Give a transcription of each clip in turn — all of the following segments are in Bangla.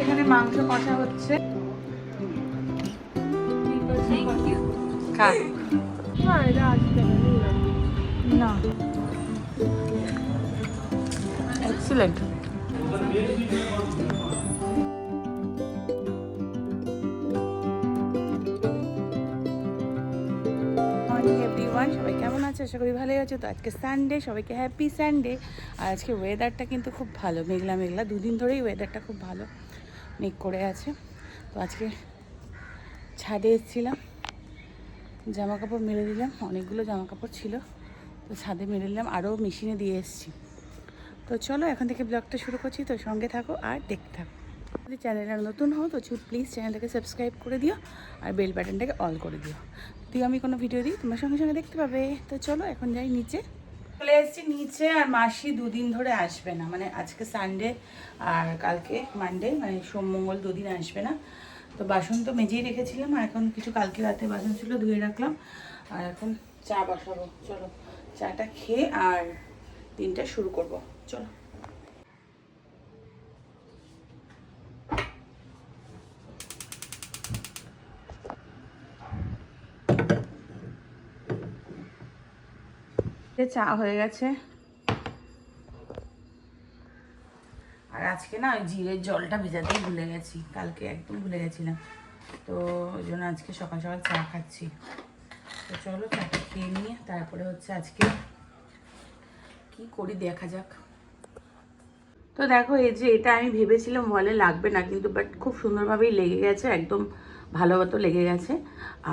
এখানে মাংস কষা হচ্ছে। না এক্সিলেন্ট আছে? আশা করি ভালোই আছে। তো আজকে সানডে সবাইকে হ্যাপি সানডে আর আজকে ওয়েদারটা কিন্তু খুব ভালো, মেঘলা মেঘলা। দুদিন ধরেই ওয়েদারটা খুব ভালো, মেঘ করে আছে। তো আজকে ছাদে এসেছিলাম জামা কাপড় মেরে দিলাম। অনেকগুলো জামা কাপড় ছিল, তো ছাদে মেরে দিলাম আরও মেশিনে দিয়ে এসেছি। তো চলো, এখন থেকে ব্লগটা শুরু করছি। তো সঙ্গে থাকো আর দেখতে থাকো। যদি চ্যানেলটা নতুন হও, তো প্লিজ চ্যানেলটাকে সাবস্ক্রাইব করে দিও আর বেল বাটনটাকে অল করে দিও। তুই আমি কোনো ভিডিও দিই, তোমার সঙ্গে সঙ্গে দেখতে পাবে। তো চলো, এখন যাই নিচে। চলে এসেছি নিচে, আর মাসি দুদিন ধরে আসবে না। মানে আজকে সানডে আর কালকে মানডে মানে সোম, মঙ্গল দুদিন আসবে না। তো বাসন তো মেজেই রেখেছিলাম, আর এখন কিছু কালকে রাতে বাসন ছিল, ধুয়ে রাখলাম। আর এখন চা বসাবো। চলো, চাটা খেয়ে আর দিনটা শুরু করব। চলো। এ চা হয়ে গেছে। আর আজকে না ওই জিরের জলটা ভেজাতেই ভুলে গেছি, কালকে একদম ভুলে গেছিলাম। তো ওই জন্য আজকে সকাল সকাল চা খাচ্ছি। তো চলো চাটা খেয়ে নিয়ে তারপরে হচ্ছে আজকে কি করি দেখা যাক। তো দেখো এই যে এটা আমি ভেবেছিলাম ওয়ালে লাগবে না, কিন্তু বাট খুব সুন্দরভাবেই লেগে গেছে, একদম ভালো মতো লেগে গেছে।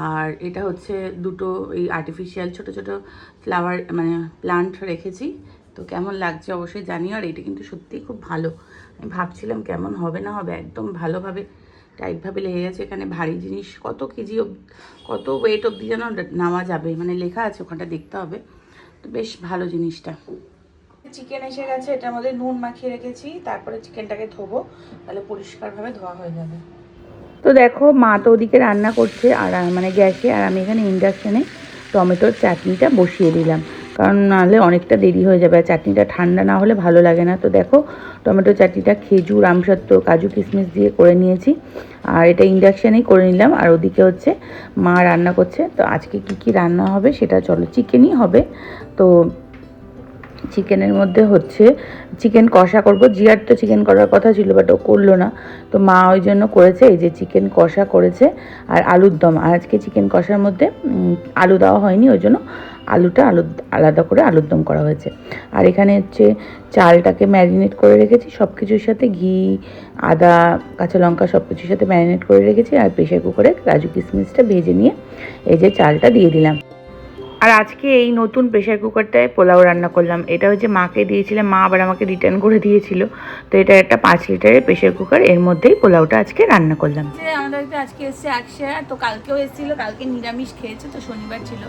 আর এটা হচ্ছে দুটো এই আর্টিফিশিয়াল ছোট ছোট ফ্লাওয়ার মানে প্লান্ট রেখেছি। তো কেমন লাগছে অবশ্যই জানি আর এটা কিন্তু সত্যিই খুব ভালো। আমি ভাবছিলাম কেমন হবে না হবে, একদম ভালোভাবে টাইটভাবে লেগে গেছে। এখানে ভারী জিনিস, কত কেজি কত ওয়েট অবধি যেন নামা যাবে। মানে লেখা আছে, ওখানটা দেখতে হবে। তো বেশ ভালো জিনিসটা। চিকেন এসে গেছে, এটার মধ্যে নুন মাখিয়ে রেখেছি। তারপরে চিকেনটাকে ধোবো, তাহলে পরিষ্কারভাবে ধোয়া হয়ে যাবে। তো দেখো মা তো ওদিকে রান্না করছে আর মানে গ্যাসে, আর আমি এখানে ইন্ডাকশানে টমেটোর চাটনিটা বসিয়ে দিলাম। কারণ নাহলে অনেকটা দেরি হয়ে যাবে, আর চাটনিটা ঠান্ডা না হলে ভালো লাগে না। তো দেখো টমেটো চাটনিটা খেজুর, আমসত্ত্ব, কাজু কিশমিশ দিয়ে করে নিয়েছি। আর এটা ইন্ডাকশানেই করে নিলাম। আর ওদিকে হচ্ছে মা রান্না করছে। তো আজকে কি কি রান্না হবে সেটা চলো চিকেনই হবে। তো চিকেনের মধ্যে হচ্ছে চিকেন কষা করব। জিয়ার তো চিকেন করার কথা ছিল বাট ও করল না। তো মা ওই জন্য করেছে, এই যে চিকেন কষা করেছে আর আলুর দম। আজকে চিকেন কষার মধ্যে আলু দেওয়া হয়নি, ওই জন্য আলুটা আলু, আলাদা করে আলুর দম করা হয়েছে। আর এখানে হচ্ছে চালটাকে ম্যারিনেট করে রেখেছি সব কিছুর সাথে ঘি, আদা, কাঁচা লঙ্কা সব কিছুর সাথে ম্যারিনেট করে রেখেছি, আর প্রেশার কুকারে কাজু কিশমিশটা ভেজে নিয়ে এই যে চালটা দিয়ে দিলাম। আর আজকে এই নতুন প্রেশার কুকারটায় পোলাও রান্না করলাম। এটা হচ্ছে মাকে দিয়েছিলাম মা আবার আমাকে রিটার্ন করে দিয়েছিল। তো এটা একটা পাঁচ লিটারের প্রেশার কুকার এর মধ্যেই পোলাওটা আজকে রান্না করলাম। আমাদের আজকে এসছে একশো তো কালকেও এসেছিল কালকে নিরামিষ খেয়েছে তো শনিবার ছিল।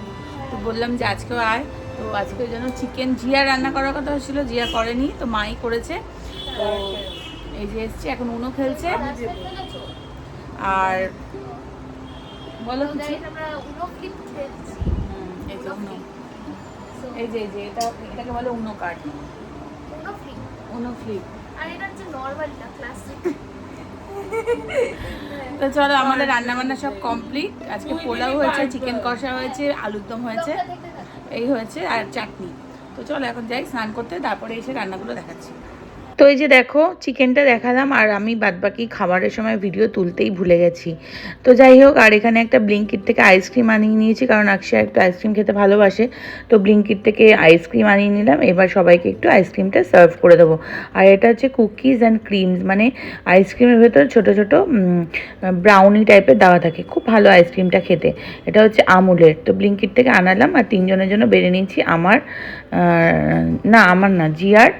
তো বললাম যে আজকেও আয়। তো আজকে ওই জন্য চিকেন জিয়া রান্না করার কথা ছিল জিয়া করেনি তো মাই করেছে। তো এই যে এসছে এখন উনো খেলছে। আর বলো কিছু। আমরা উনো খেলছি। হুম, এই যে উনো। এই যে এই যে এটা এটাকে বলে Uno card Uno flip Uno flip আর এটা হচ্ছে নর্মালটা ক্লাসিক তো চলো আমাদের রান্না বান্না সব কমপ্লিট আজকে পোলাও হয়েছে চিকেন কষা হয়েছে আলুর দম হয়েছে। এই হয়েছে আর চাটনি। তো চলো এখন যাই স্নান করতে তারপরে এসে রান্নাগুলো দেখাচ্ছি। তো এই যে দেখো চিকেনটা দেখালাম, আর আমি বাদবাকি খাবারের সময় ভিডিও তুলতেই ভুলে গেছি। তো যাই হোক, আর এখানে একটা ব্লিঙ্কিট থেকে আইসক্রিম আনিয়ে নিয়েছি, কারণ আকশা একটু আইসক্রিম খেতে ভালোবাসে। তো ব্লিঙ্কিট থেকে আইসক্রিম আনিয়ে নিলাম, এবার সবাইকে একটু আইসক্রিমটা সার্ভ করে দেবো। আর এটা হচ্ছে কুকিজ অ্যান্ড ক্রিমস মানে আইসক্রিমের ভেতর ছোটো ছোটো ব্রাউনি টাইপের দেওয়া থাকে। খুব ভালো আইসক্রিমটা খেতে। এটা হচ্ছে আমুলের। তো ব্লিঙ্কিট থেকে আনালাম, আর তিনজনের জন্য বেড়ে নিয়েছি আমার না আমার না, জিয়ার,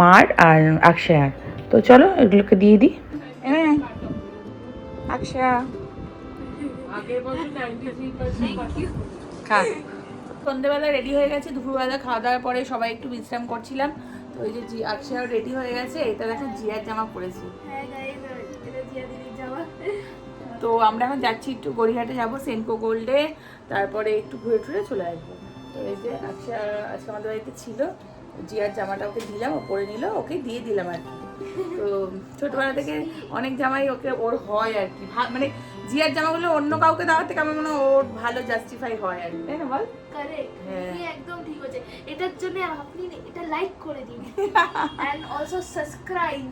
মার আর আকশায়ার তো চলো এগুলোকে দিয়ে দিই। আকশা খা। সন্ধ্যেবেলা রেডি হয়ে গেছে দুপুরবেলা খাওয়া দাওয়ার পরে সবাই একটু বিশ্রাম করছিলাম। তো ওই যে আকশাও রেডি হয়ে গেছে এটা দেখো জিয়ার জামা পরেছি। হ্যাঁ তো আমরা এখন যাচ্ছি একটু গড়িয়াহাটে যাব সেনকো গোল্ডে। তারপরে একটু ঘুরে টুরে চলে আসব। তো এই যে আজকে আজকে আমাদের বাড়িতে ছিল। জিয়ার জামাটা ওকে দিলাম ও পরে নিল ওকে দিয়ে দিলাম আর কি। তো ছোটবেলা থেকে অনেক জামাই ওকে ওর হয় আর কি। মানে জিয়ার জামাগুলো অন্য কাউকে দেওয়ার থেকে আমার মনে হয় ওর ভালো জাস্টিফাই হয় আর কি। তাই না বল? হ্যাঁ। একদম ঠিক আছে এটার জন্য আপনি এটা লাইক করে দিন। এন্ড অলসো সাবস্ক্রাইব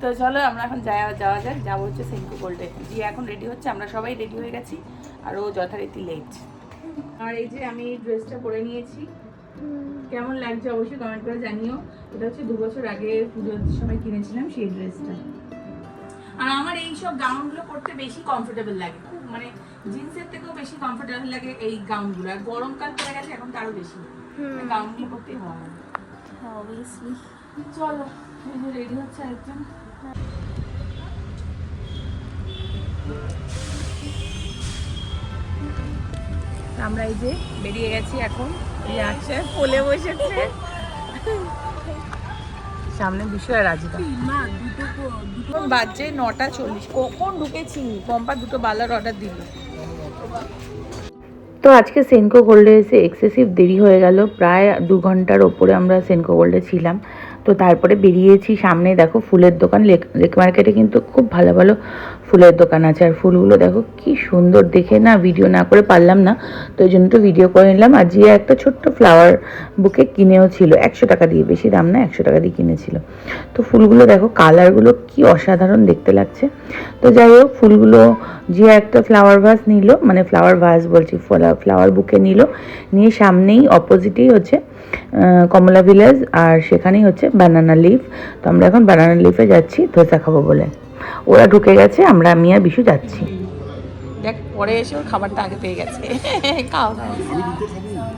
তো চলো আমরা এখন যাওয়া যাওয়া যাক। যাব হচ্ছে সেঙ্কু গোল্ডে জিয়া এখন রেডি হচ্ছে আমরা সবাই রেডি হয়ে গেছি। আর ও যথারীতি লেট আর এই যে আমি ড্রেসটা পরে নিয়েছি। কেমন লাগছে অবশ্যই কমেন্ট করে জানিও। এটা হচ্ছে দু বছর আগে পুজোর সময় কিনেছিলাম সেই ড্রেসটা আর আমার এই সব গাউনগুলো পরতে বেশি কমফোর্টেবল লাগে। খুব মানে জিন্সের থেকেও বেশি কমফোর্টেবল লাগে এই গাউনগুলো আর গরমকাল পড়ে গেছে এখন তারও বেশি। গাউনগুলো পরতেই হয়। অবভিয়াসলি চলো রেডি হচ্ছে একজন আমরা এই যে বেরিয়ে গেছি এখন। কোলে বসেছে। সামনে বিষয় রাজিতা এখন বাজছে নটা চল্লিশ। কখন ঢুকেছি? পম্পা দুটো বালার অর্ডার দিল। তো আজকে সেনকো গোল্ডে এসে এক্সেসিভ দেরি হয়ে গেল। প্রায় দু ঘণ্টার ওপরে আমরা সেনকো গোল্ডে ছিলাম। তো তারপরে বেরিয়েছি সামনে দেখো ফুলের দোকান। লেক লেক মার্কেটে কিন্তু খুব ভালো ভালো ফুলের দোকান আছে আর ফুলগুলো দেখো কি সুন্দর। দেখে না ভিডিও না করে পারলাম না, তো এই জন্য তো ভিডিও করে নিলাম। আর জিয়া একটা ছোট্ট ফ্লাওয়ার বুকে কিনেও ছিল। একশো টাকা দিয়ে, বেশি দাম না, একশো টাকা দিয়ে কিনেছিল। তো ফুলগুলো দেখো কালারগুলো কি অসাধারণ দেখতে লাগছে। তো যাই হোক, ফুলগুলো জিয়া একটা ফ্লাওয়ার ভাস নিল মানে ফ্লাওয়ার ভাস বলছি ফ্লাওয়ার বুকে নিল। নিয়ে সামনেই অপোজিটেই হচ্ছে কমলা ভিলেজ আর সেখানেই হচ্ছে ব্যানানা লিফ তো আমরা এখন ব্যানানা লিফে যাচ্ছি, ধোসা খাব বলে। ওরা ঢুকে গেছে, আমরা আমি আর বিশু যাচ্ছি। দেখ, পরে এসে ওর খাবারটা আগে পেয়ে গেছে। খাও।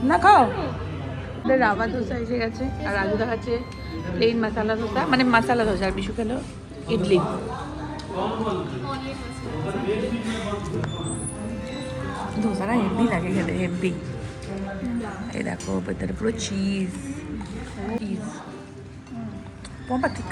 না, খাও। রাবা ধোসা এসে গেছে, আর রাজু দেখাচ্ছে প্লেন মশালা ধোসা মানে মশালা ধোসা, আর বিশু খেলো ইডলি। ধোসাটা হেভি লাগে খেতে, হেভি। এই দেখো, ভেতরে পুরো চিজ চিজ পম্পা ঠিক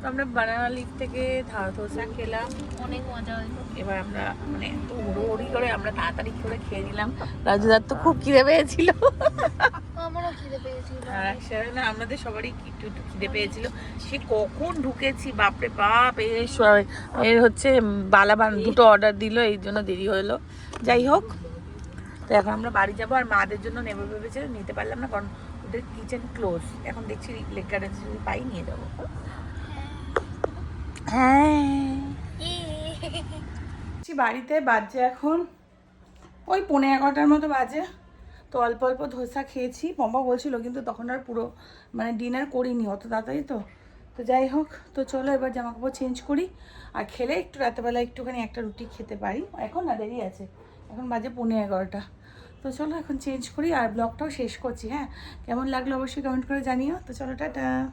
তো আমরা বানানা লিফ থেকে ধার ধোসা খেলাম। অনেক মজা হলো এবার আমরা মানে এত হুড়োহুড়ি করে আমরা তাড়াতাড়ি করে খেয়ে নিলাম। রাজুদার তো খুব খিদে পেয়েছিল। আমারও খিদে পেয়েছিল। আর না আমাদের সবারই একটু একটু খিদে পেয়েছিল। সে কখন ঢুকেছি বাপরে বাপ এর হচ্ছে বালাবান দুটো অর্ডার দিল এই জন্য দেরি হলো। যাই হোক তো এখন আমরা বাড়ি যাব আর মাদের জন্য নেব ভেবেছে নিতে পারলাম না কারণ ওদের কিচেন ক্লোজ এখন দেখছি পাই নিয়ে যাব। বাড়িতে বাজে এখন। ওই পৌনে এগারোটার মতো বাজে। তো অল্প অল্প ধোসা খেয়েছি। পম্পা বলছিল কিন্তু তখন আর পুরো মানে ডিনার করিনি, অত তাড়াতাড়ি তো। তো যাই হোক, তো চলো এবার জামা কাপড় চেঞ্জ করি। আর খেলে একটু রাতেবেলা একটুখানি একটা রুটি খেতে পারি। এখন না দেরি আছে। এখন বাজে পৌনে এগারোটা। তো চলো এখন চেঞ্জ করি আর ব্লগটাও শেষ করছি হ্যাঁ। কেমন লাগল অবশ্যই কমেন্ট করে জানিও। তো চলো, টাটা।